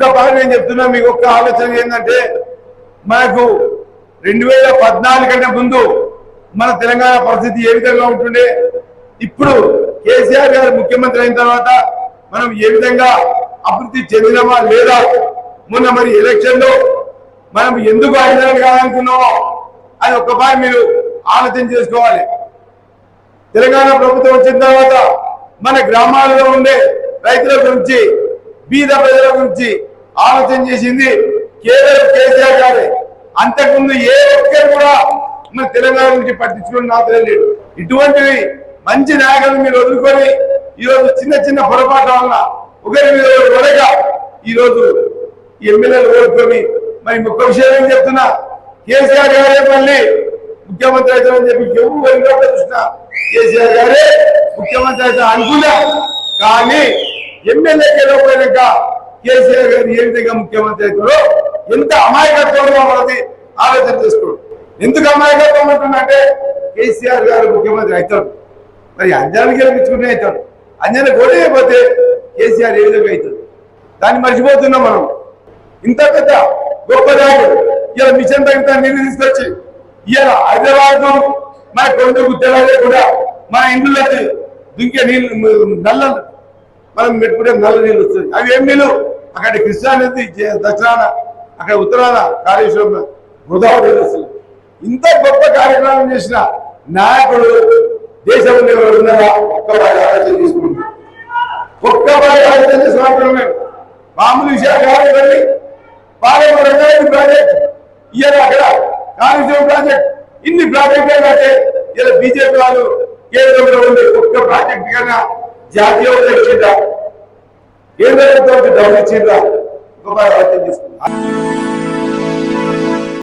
ఒక్క బాగా నేను చెప్తున్నా మీకు ఒక్క ఆలోచన ఏంటంటే మనకు రెండు వేల పద్నాలుగు కంటే ముందు మన తెలంగాణ పరిస్థితి ఏ విధంగా ఉంటుండే ఇప్పుడు కేసీఆర్ గారు ముఖ్యమంత్రి అయిన తర్వాత మనం ఏ విధంగా అభివృద్ధి చెందినమా లేదా మొన్న మరి ఎలక్షన్లో మనం ఎందుకు ఆయన కాదనుకున్నామో అది ఒక్కసారి మీరు ఆలోచన చేసుకోవాలి. తెలంగాణ ప్రభుత్వం వచ్చిన తర్వాత మన గ్రామాలలో ఉండే రైతుల గురించి బీద ప్రజల గురించి ఆలోచన చేసింది కేవలం కేసీఆర్ గారే. అంతకుముందు ఏ ఒక్కరు కూడా మన తెలంగాణ గురించి పట్టించుకుని నాతో లేడు ఇటువంటివి మంచి నాయకులను మీరు వదులుకొని ఈ రోజు చిన్న చిన్న పొరపాట్ల వల్ల ఒకరి మీద ఒకరు ఒడగా ఈ రోజు ఎమ్మెల్యేలు ఓడుకొని మరి ఒక్క విషయం ఏం చెప్తున్నా? కేసీఆర్ గారే మళ్ళీ ముఖ్యమంత్రి అవుతామని చెప్పి ఎవరు చూసినా కేసీఆర్ గారే ముఖ్యమంత్రి అవుతా అనుకున్నా. కానీ ఎమ్మెల్యే గెలవపోయినాక కేసీఆర్ గారు ఏ విధంగా ముఖ్యమంత్రి అవుతారో ఎంత అమాయకత్వంగా మనది ఆలోచన చేసుకోడు ఎందుకు అమాయకత్వం ఉంటుందంటే కేసీఆర్ గారు ముఖ్యమంత్రి అవుతాడు మరి అంజాన్ని గెలిపించుకునే అవుతాడు అంజన ఓడైపోతే కేసీఆర్ ఏ విధంగా అవుతాడు? దాన్ని మర్చిపోతున్నాం మనం. ఇంత పెద్ద గొప్ప నాయకుడు ఇలా మిషన్ తగ్గితే నీళ్ళు తీసుకొచ్చి ఇలా హైదరాబాద్ మన కొండ గుత్తెలాగే కూడా మన ఇండ్లకి దుంకే నీళ్ళు నల్ల మనం పెట్టుకుంటే నల్ల నీళ్ళు వస్తుంది అవి ఏం నీళ్ళు? అక్కడ కృష్ణానది దక్షిణాన అక్కడ ఉత్తరాన కాళేశ్వరం గోదావరి. ఇంత గొప్ప కార్యక్రమం చేసిన నాయకుడు దేశంలో ఎవరు ఉన్నారా? ఒక్క వారి ఆలోచన తీసుకుంటుంది ఒక్క వారి ఆలోచన చేసిన మామూలు విషయాలు కావాలి బాగా రెండైదు ప్రాజెక్ట్ ఇవాళ అక్కడ కాళేశ్వరం ప్రాజెక్ట్ ఇన్ని ప్రాజెక్టులు అంటే ఇలా బీజేపీ వాళ్ళు కేంద్రంలో ఉండే ఒక్క ప్రాజెక్ట్ కన్నా జాతీయ ఇచ్చిందా డబ్బులు ఇచ్చిందా గొప్ప